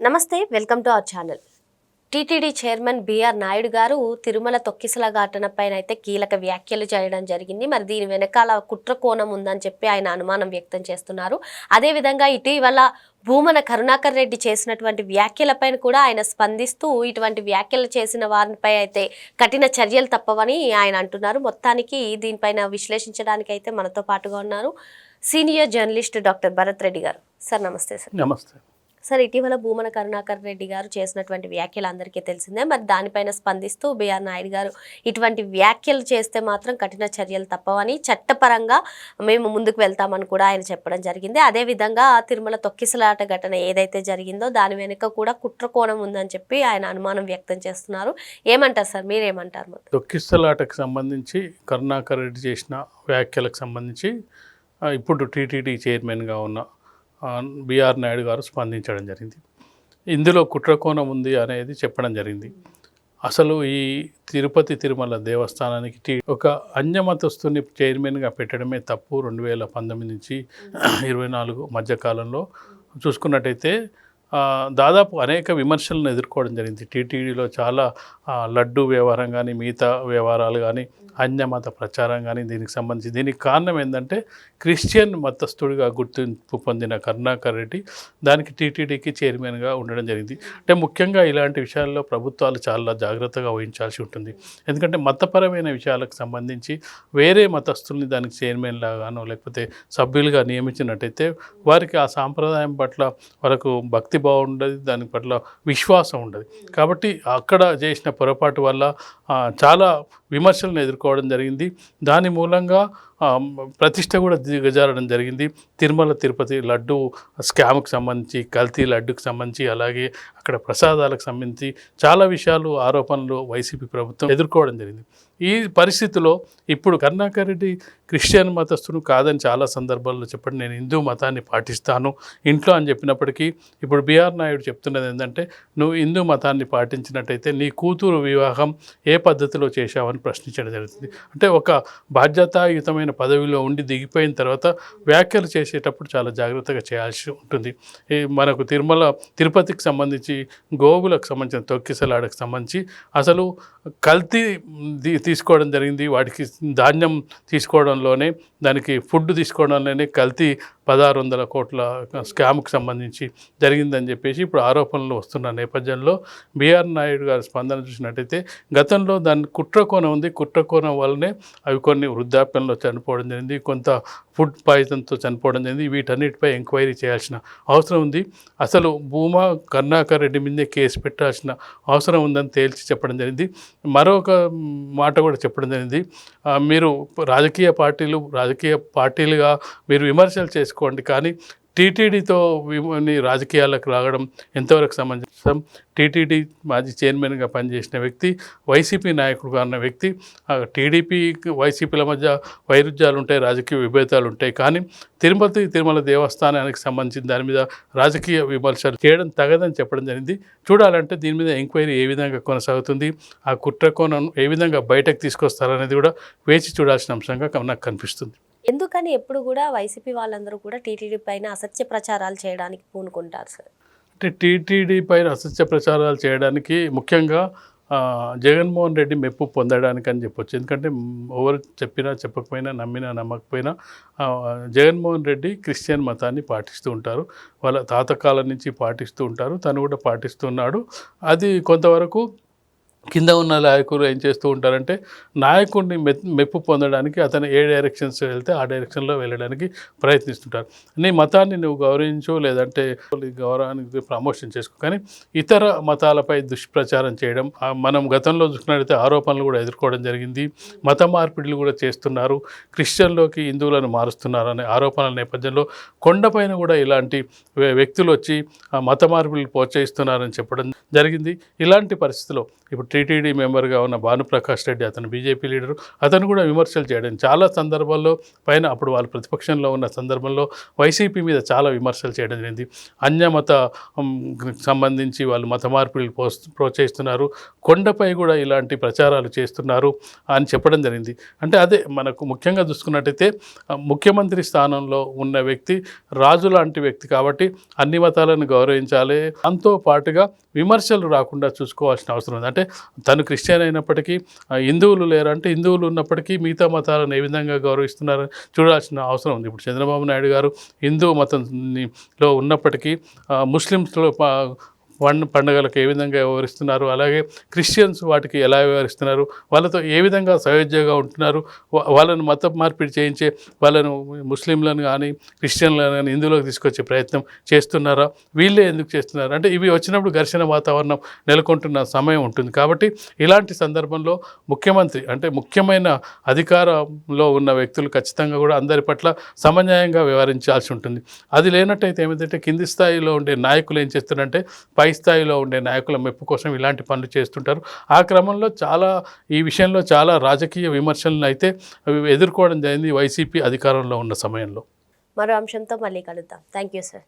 నమస్తే welcome to our channel. TTD chairman BR Naidu గారు తిరుమల తొక్కిసల ఘటన పైన అయితే కీలక వ్యాఖ్యలు చేయడం జరిగింది. మరి దీని వెనకాల కుట్ర కోణం ఉందని చెప్పి ఆయన అనుమానం వ్యక్తం చేస్తున్నారు. అదేవిధంగా ఇటీవల భూమన కరుణాకర్ రెడ్డి చేసినటువంటి వ్యాఖ్యలపైన కూడా ఆయన స్పందిస్తూ ఇటువంటి వ్యాఖ్యలు చేసిన వారిపై అయితే కఠిన చర్యలు తప్పవని ఆయన అంటున్నారు. మొత్తానికి దీనిపైన విశ్లేషించడానికి అయితే మనతో పాటుగా ఉన్నారు senior journalist doctor Bharat Reddy గారు. సార్ నమస్తే సార్. నమస్తే. సార్ ఇటీవల భూమన కరుణాకర్ రెడ్డి గారు చేసినటువంటి వ్యాఖ్యలు అందరికీ తెలిసిందే. మరి దానిపైన స్పందిస్తూ బిఆర్ నాయుడు గారు ఇటువంటి వ్యాఖ్యలు చేస్తే మాత్రం కఠిన చర్యలు తప్పవని చట్టపరంగా మేము ముందుకు వెళ్తామని కూడా ఆయన చెప్పడం జరిగింది. అదేవిధంగా తిరుమల తొక్కిసలాట ఘటన ఏదైతే జరిగిందో దాని వెనుక కూడా కుట్ర కోణం ఉందని చెప్పి ఆయన అనుమానం వ్యక్తం చేస్తున్నారు. ఏమంటారు సార్? మీరేమంటారు తొక్కిసలాటకు తొక్కిస్తలాటకు సంబంధించి కరుణాకర్ రెడ్డి చేసిన వ్యాఖ్యలకు సంబంధించి ఇప్పుడు టీటీడీ చైర్మన్గా ఉన్న బిఆర్ నాయుడు గారు స్పందించడం జరిగింది. ఇందులో కుట్రకోణం ఉంది అనేది చెప్పడం జరిగింది. అసలు ఈ తిరుపతి తిరుమల దేవస్థానానికి టీ ఒక అన్యమతస్తుని చైర్మన్గా పెట్టడమే తప్పు. రెండు వేల పంతొమ్మిది నుంచి ఇరవై నాలుగు మధ్యకాలంలో చూసుకున్నట్టయితే దాదాపు అనేక విమర్శలను ఎదుర్కోవడం జరిగింది. టీటీడీలో చాలా లడ్డు వ్యవహారం కానీ మిగతా వ్యవహారాలు కానీ అన్యమత ప్రచారం కానీ దీనికి సంబంధించి దీనికి కారణం ఏంటంటే క్రిస్టియన్ మతస్థుడిగా గుర్తింపు పొందిన కరుణాకర్ రెడ్డి దానికి టీటీడీకి చైర్మన్గా ఉండడం జరిగింది. అంటే ముఖ్యంగా ఇలాంటి విషయాల్లో ప్రభుత్వాలు చాలా జాగ్రత్తగా వహించాల్సి ఉంటుంది. ఎందుకంటే మతపరమైన విషయాలకు సంబంధించి వేరే మతస్థుల్ని దానికి చైర్మన్లాగానో లేకపోతే సభ్యులుగా నియమించినట్టయితే వారికి ఆ సాంప్రదాయం పట్ల వాళ్ళకు భక్తి బాగుండదు దాని పట్ల విశ్వాసం ఉండదు. కాబట్టి అక్కడ చేసిన పొరపాటు వల్ల చాలా విమర్శలను ఎదుర్కోవడం జరిగింది. దాని మూలంగా ప్రతిష్ట కూడా దిగజారడం జరిగింది. తిరుమల తిరుపతి లడ్డు స్కామ్కి సంబంధించి కల్తీ లడ్డుకు సంబంధించి అలాగే అక్కడ ప్రసాదాలకు సంబంధించి చాలా విషయాలు ఆరోపణలు వైసీపీ ప్రభుత్వం ఎదుర్కోవడం జరిగింది. ఈ పరిస్థితిలో ఇప్పుడు కరుణాకర్ రెడ్డి క్రిస్టియన్ మతస్థును కాదని చాలా సందర్భాల్లో చెప్పండి. నేను హిందూ మతాన్ని పాటిస్తాను ఇంట్లో అని చెప్పినప్పటికీ ఇప్పుడు బీఆర్ నాయుడు చెప్తున్నది ఏంటంటే నువ్వు హిందూ మతాన్ని పాటించినట్టయితే నీ కూతురు వివాహం ఏ పద్ధతిలో చేశావని ప్రశ్నించడం జరుగుతుంది. అంటే ఒక బాధ్యతాయుతమైన పదవిలో ఉండి దిగిపోయిన తర్వాత వ్యాఖ్యలు చేసేటప్పుడు చాలా జాగ్రత్తగా చేయాల్సి ఉంటుంది. ఈ మనకు తిరుమల తిరుపతికి సంబంధించి గోవులకు సంబంధించిన తొక్కిసలాడకు సంబంధించి అసలు కల్తీ తీసుకోవడం జరిగింది. వాటికి ధాన్యం తీసుకోవడంలోనే దానికి ఫుడ్ తీసుకోవడంలోనే కల్తీ పదహారు వందల కోట్ల స్కామ్కి సంబంధించి జరిగిందని చెప్పేసి ఇప్పుడు ఆరోపణలు వస్తున్న నేపథ్యంలో బీఆర్ నాయుడు గారి స్పందన చూసినట్టయితే గతంలో దాని కుట్రకోణం ఉంది. కుట్రకోణం వల్లనే అవి కొన్ని వృద్ధాప్యంలో చనిపోవడం జరిగింది. కొంత ఫుడ్ పాయిజన్తో చనిపోవడం జరిగింది. వీటన్నిటిపై ఎంక్వైరీ చేయాల్సిన అవసరం ఉంది. అసలు భూమా కరుణాకర్ రెడ్డి మీదే కేసు పెట్టాల్సిన అవసరం ఉందని తేల్చి చెప్పడం జరిగింది. మరొక మాట కూడా చెప్పడం జరిగింది. మీరు రాజకీయ పార్టీలు రాజకీయ పార్టీలుగా మీరు విమర్శలు చేసుకోండి. కానీ టీటీడీతో రాజకీయాలకు రావడం ఎంతవరకు సమంజసం? టీటీడీ మాజీ చైర్మన్గా పనిచేసిన వ్యక్తి వైసీపీ నాయకుడుగా ఉన్న వ్యక్తి ఆ, టీడీపీ వైసీపీల మధ్య వైరుధ్యాలు ఉంటాయి రాజకీయ విభేదాలు ఉంటాయి కానీ తిరుపతి తిరుమల దేవస్థానానికి సంబంధించిన దాని మీద రాజకీయ విమర్శలు చేయడం తగదని చెప్పడం జరిగింది. చూడాలంటే దీని మీద ఎంక్వైరీ ఏ విధంగా కొనసాగుతుంది ఆ కుట్ర కోణం ఏ విధంగా బయటకు తీసుకొస్తారనేది కూడా వేచి చూడాల్సిన అంశంగా నాకు కనిపిస్తుంది. ఎందుకని ఎప్పుడు కూడా వైసీపీ వాళ్ళందరూ కూడా టీటీడీ పైన అసత్య ప్రచారాలు చేయడానికి పూనుకుంటారు సార్? అంటే టీటీడీ పైన అసత్య ప్రచారాలు చేయడానికి ముఖ్యంగా జగన్మోహన్ రెడ్డి మెప్పు పొందడానికి అని చెప్పొచ్చు. ఎందుకంటే ఎవరు చెప్పినా చెప్పకపోయినా నమ్మినా నమ్మకపోయినా జగన్మోహన్ రెడ్డి క్రిస్టియన్ మతాన్ని పాటిస్తూ ఉంటారు. వాళ్ళ తాతకాలం నుంచి పాటిస్తూ ఉంటారు. తను కూడా పాటిస్తున్నాడు. అది కొంతవరకు కింద ఉన్న నాయకులు ఏం చేస్తూ ఉంటారంటే నాయకుడిని మె మెప్పు పొందడానికి అతను ఏ డైరెక్షన్స్ వెళ్తే ఆ డైరెక్షన్లో వెళ్ళడానికి ప్రయత్నిస్తుంటారు. నీ మతాన్ని నువ్వు గౌరవించు లేదంటే గౌరవానికి ప్రమోషన్ చేసుకో. కానీ ఇతర మతాలపై దుష్ప్రచారం చేయడం మనం గతంలో చూసుకున్నట్లయితే ఆరోపణలు కూడా ఎదుర్కోవడం జరిగింది. మత మార్పిడులు కూడా చేస్తున్నారు. క్రిస్టియన్లోకి హిందువులను మారుస్తున్నారు అనే ఆరోపణల నేపథ్యంలో కొండపైన కూడా ఇలాంటి వ్యక్తులు వచ్చి ఆ మత మార్పిడిలు ప్రోత్సహిస్తున్నారని చెప్పడం జరిగింది. ఇలాంటి పరిస్థితిలో ఇప్పుడు టీటీడీ మెంబర్గా ఉన్న భానుప్రకాష్ రెడ్డి అతను బీజేపీ లీడరు. అతను కూడా విమర్శలు చేయడం. చాలా సందర్భాల్లో పైన అప్పుడు వాళ్ళు ప్రతిపక్షంలో ఉన్న సందర్భంలో వైసీపీ మీద చాలా విమర్శలు చేయడం జరిగింది. అన్యమత సంబంధించి వాళ్ళు మత మార్పిడిలు ప్రోత్సహిస్తున్నారు. కొండపై కూడా ఇలాంటి ప్రచారాలు చేస్తున్నారు అని చెప్పడం జరిగింది. అంటే అదే మనకు ముఖ్యంగా చూసుకున్నట్టయితే ముఖ్యమంత్రి స్థానంలో ఉన్న వ్యక్తి రాజు లాంటి వ్యక్తి కాబట్టి అన్ని మతాలను గౌరవించాలి. దాంతో పాటుగా విమర్శలు రాకుండా చూసుకోవాల్సిన అవసరం ఉంది. అంటే తను క్రిస్టియన్ అయినప్పటికీ హిందువులు లేరంటే హిందువులు ఉన్నప్పటికీ మిగతా మతాలను ఏ విధంగా గౌరవిస్తున్నారని చూడాల్సిన అవసరం ఉంది. ఇప్పుడు చంద్రబాబు నాయుడు గారు హిందూ మతంలో ఉన్నప్పటికీ ఆ, ముస్లిమ్స్లో వన్ పండుగలకు ఏ విధంగా వ్యవహరిస్తున్నారు? అలాగే క్రిస్టియన్స్ వాటికి ఎలా వ్యవహరిస్తున్నారు? వాళ్ళతో ఏ విధంగా సయోధ్యగా ఉంటున్నారు? వాళ్ళను మత మార్పిడి చేయించే వాళ్ళను ముస్లింలను కానీ క్రిస్టియన్లను కానీ హిందువులకు తీసుకొచ్చే ప్రయత్నం చేస్తున్నారా? వీళ్ళే ఎందుకు చేస్తున్నారు? అంటే ఇవి వచ్చినప్పుడు ఘర్షణ వాతావరణం నెలకొంటున్న సమయం ఉంటుంది. కాబట్టి ఇలాంటి సందర్భంలో ముఖ్యమంత్రి అంటే ముఖ్యమైన అధికారంలో ఉన్న వ్యక్తులు ఖచ్చితంగా కూడా అందరి పట్ల సమన్యాయంగా వ్యవహరించాల్సి ఉంటుంది. అది లేనట్టయితే ఏమిటంటే కింది స్థాయిలో ఉండే నాయకులు ఏం చేస్తున్నారంటే పై పై స్థాయిలో ఉండే నాయకుల మెప్పు కోసం ఇలాంటి పనులు చేస్తుంటారు. ఆ క్రమంలో చాలా ఈ విషయంలో చాలా రాజకీయ విమర్శలను అయితే ఎదుర్కోవడం జరిగింది వైసీపీ అధికారంలో ఉన్న సమయంలో. మరో అంశంతో మళ్ళీ కలుద్దాం. Thank you sir.